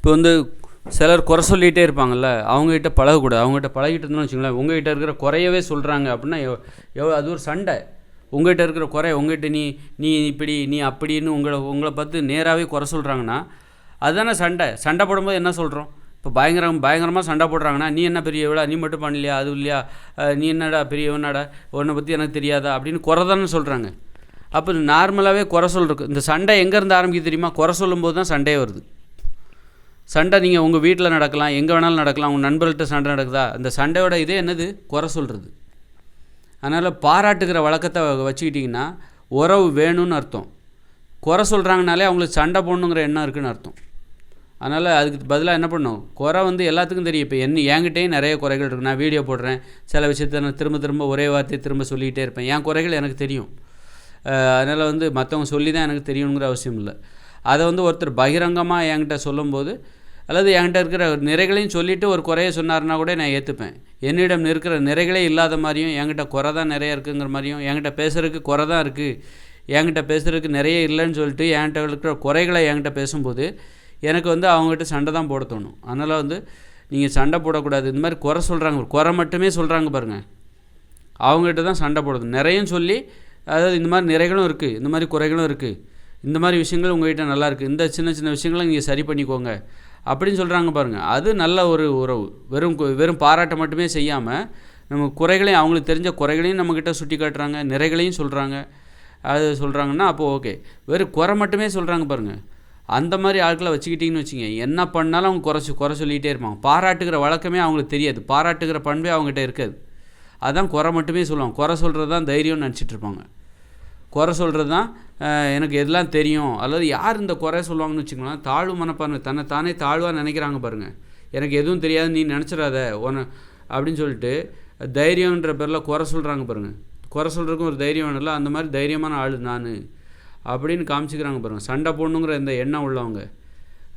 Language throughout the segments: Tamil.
இப்போ வந்து சிலர் குறை சொல்லிகிட்டே இருப்பாங்கல்ல அவங்ககிட்ட பழகக்கூடாது. அவங்ககிட்ட பழகிட்டு இருந்தோம்னு வச்சுங்களேன் உங்ககிட்ட இருக்கிற குறையவே சொல்கிறாங்க அப்படின்னா எவ்வளோ அது ஒரு சண்டை. உங்ககிட்ட இருக்கிற குறை உங்ககிட்ட நீ நீ இப்படி நீ அப்படின்னு உங்களை உங்களை பார்த்து நேராகவே குறை சொல்கிறாங்கன்னா அதுதானே சண்டை. சண்டை போடும்போது என்ன சொல்கிறோம் இப்போ பயங்கரம் பயங்கரமாக சண்டை போடுறாங்கன்னா நீ என்ன பெரிய நீ மட்டும் பண்ணலையா? அது இல்லையா? நீ என்னடா பெரியவனாடா உன்னை பற்றி எனக்கு தெரியாதா? அப்படின்னு குறை தானே சொல்கிறாங்க அப்போ நார்மலாகவே குறை சொல்கிறது இந்த சண்டை எங்கேருந்து ஆரம்பிக்குது தெரியுமா? குறை சொல்லும்போது தான் சண்டையே வருது. சண்டை நீங்கள் உங்கள் வீட்டில் நடக்கலாம் எங்கே வேணாலும் நடக்கலாம் உங்கள் நண்பர்கள்ட்ட சண்டை நடக்குதா? அந்த சண்டையோட இதே என்னது? குறை சொல்கிறது அதனால் பாராட்டுக்கிற வழக்கத்தை வச்சுக்கிட்டிங்கன்னா உறவு வேணும்னு அர்த்தம். குறை சொல்கிறாங்கனாலே அவங்களுக்கு சண்டை போடணுங்கிற எண்ணம் இருக்குன்னு அர்த்தம். அதனால் அதுக்கு பதிலாக என்ன பண்ணணும்? குறை வந்து எல்லாத்துக்கும் தெரியும். இப்போ என்ன என்கிட்டையும் நிறைய குறைகள் இருக்குது நான் வீடியோ போடுறேன். சில விஷயத்த நான் திரும்ப திரும்ப ஒரே வார்த்தையை திரும்ப சொல்லிகிட்டே இருப்பேன். என் குறைகள் எனக்கு தெரியும். அதனால் வந்து மற்றவங்க சொல்லி தான் எனக்கு தெரியணுங்கிற அவசியம் இல்லை. அதை வந்து ஒருத்தர் பகிரங்கமாக என்கிட்ட சொல்லும்போது அல்லது என்கிட்ட இருக்கிற நிறைகளையும் சொல்லிவிட்டு ஒரு குறைய சொன்னார்னா கூட நான் ஏற்றுப்பேன் என்னிடம் இருக்கிற நிறைகளே இல்லாத மாதிரியும் என்கிட்ட குறை தான் நிறைய இருக்குங்கிற மாதிரியும் என்கிட்ட பேசுகிறதுக்கு குறை தான் இருக்குது என்கிட்ட பேசுகிறதுக்கு நிறைய இல்லைன்னு சொல்லிட்டு என்கிட்ட இருக்கிற குறைகளை என்கிட்ட பேசும்போது எனக்கு வந்து அவங்ககிட்ட சண்டை தான் போட தோணும். அதனால் வந்து நீங்கள் சண்டை போடக்கூடாது. இந்த மாதிரி குறை சொல்கிறாங்க குறை மட்டுமே சொல்கிறாங்க பாருங்கள் அவங்ககிட்ட தான் சண்டை போடுது நிறையும் சொல்லி அதாவது இந்த மாதிரி நிறைகளும் இருக்குது இந்த மாதிரி குறைகளும் இருக்குது இந்த மாதிரி விஷயங்கள் உங்கள்கிட்ட நல்லாயிருக்கு இந்த சின்ன சின்ன விஷயங்களை நீங்கள் சரி பண்ணிக்கோங்க. அப்படின்னு சொல்கிறாங்க பாருங்கள் அது நல்ல ஒரு உறவு. வெறும் வெறும் பாராட்டை மட்டுமே செய்யாமல் நம்ம குறைகளையும் அவங்களுக்கு தெரிஞ்ச குறைகளையும் நம்மக்கிட்ட சுட்டி காட்டுறாங்க நிறைகளையும் சொல்கிறாங்க அது சொல்கிறாங்கன்னா அப்போது ஓகே. வெறும் குறை மட்டுமே சொல்கிறாங்க பாருங்கள் அந்த மாதிரி ஆட்களை வச்சுக்கிட்டிங்கன்னு வச்சுங்க. என்ன பண்ணாலும் அவங்க குறைச்சி குறை சொல்லிகிட்டே இருப்பாங்க. பாராட்டுகிற வழக்கமே அவங்களுக்கு தெரியாது. பாராட்டுகிற பண்பே அவங்ககிட்ட இருக்காது. அதான் குறை மட்டுமே சொல்லுவாங்க. குறை சொல்கிறது தான் தைரியம்னு நினச்சிட்டு இருப்பாங்க. குறை சொல்கிறது தான் எனக்கு எதெல்லாம் தெரியும். அல்லது யார் இந்த குறை சொல்லுவாங்கன்னு வச்சுக்கோங்களேன் தாழ்வு மனப்பான்மை தன்னை தானே தாழ்வாக நினைக்கிறாங்க பாருங்கள் எனக்கு எதுவும் தெரியாது நீ நினச்சிடாத உன அப்படின்னு சொல்லிட்டு தைரியன்ற பேரில் குறை சொல்கிறாங்க பாருங்கள் குறை சொல்கிறதுக்கும் ஒரு தைரியம் வேணும்ல அந்த மாதிரி தைரியமான ஆள் நான். அப்படின்னு காமிச்சிக்கிறாங்க பாருங்கள் சண்டை போடணுங்கிற இந்த எண்ணம் உள்ளவங்க.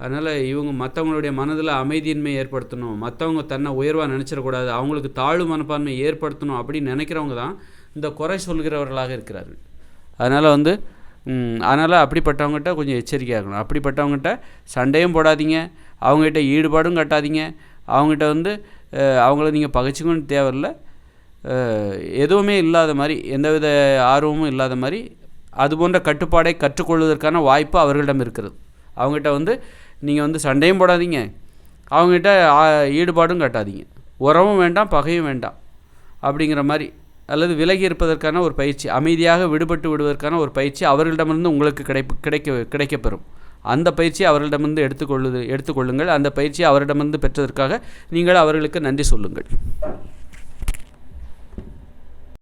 அதனால் இவங்க மற்றவங்களுடைய மனதில் அமைதியின்மை ஏற்படுத்தணும். மற்றவங்க தன்னை உயர்வாக நினச்சிடக்கூடாது. அவங்களுக்கு தாழ்வு மனப்பான்மை ஏற்படுத்தணும் அப்படின்னு நினைக்கிறவங்க தான் இந்த குறை சொல்கிறவர்களாக இருக்கிறார்கள். அதனால் வந்து அதனால் அப்படிப்பட்டவங்ககிட்ட கொஞ்சம் எச்சரிக்கையாக இருக்கணும். அப்படிப்பட்டவங்ககிட்ட சண்டையும் போடாதீங்க. அவங்ககிட்ட ஈடுபாடும் கட்டாதீங்க. அவங்ககிட்ட வந்து அவங்கள நீங்கள் பகைச்சிக்கணும்னு தேவையில்ல. எதுவுமே இல்லாத மாதிரி எந்தவித ஆர்வமும் இல்லாத மாதிரி அது போன்ற கட்டுப்பாடை கற்றுக்கொள்வதற்கான வாய்ப்பு அவர்களிடம் இருக்கிறது. அவங்ககிட்ட வந்து நீங்கள் வந்து சண்டையும் போடாதீங்க. அவங்ககிட்ட ஈடுபாடும் கட்டாதீங்க. உறவும் வேண்டாம் பகையும் வேண்டாம். அப்படிங்கிற மாதிரி அல்லது விலகி இருப்பதற்கான ஒரு பயிற்சி அமைதியாக விடுபட்டு விடுவதற்கான ஒரு பயிற்சி அவர்களிடமிருந்து உங்களுக்கு கிடைப்பு கிடைக்க கிடைக்கப்பெறும். அந்த பயிற்சியை அவர்களிடமிருந்து எடுத்துக்கொள்ளுது எடுத்துக்கொள்ளுங்கள். அந்த பயிற்சியை அவரிடமிருந்து பெற்றதற்காக நீங்கள் அவர்களுக்கு நன்றி சொல்லுங்கள்.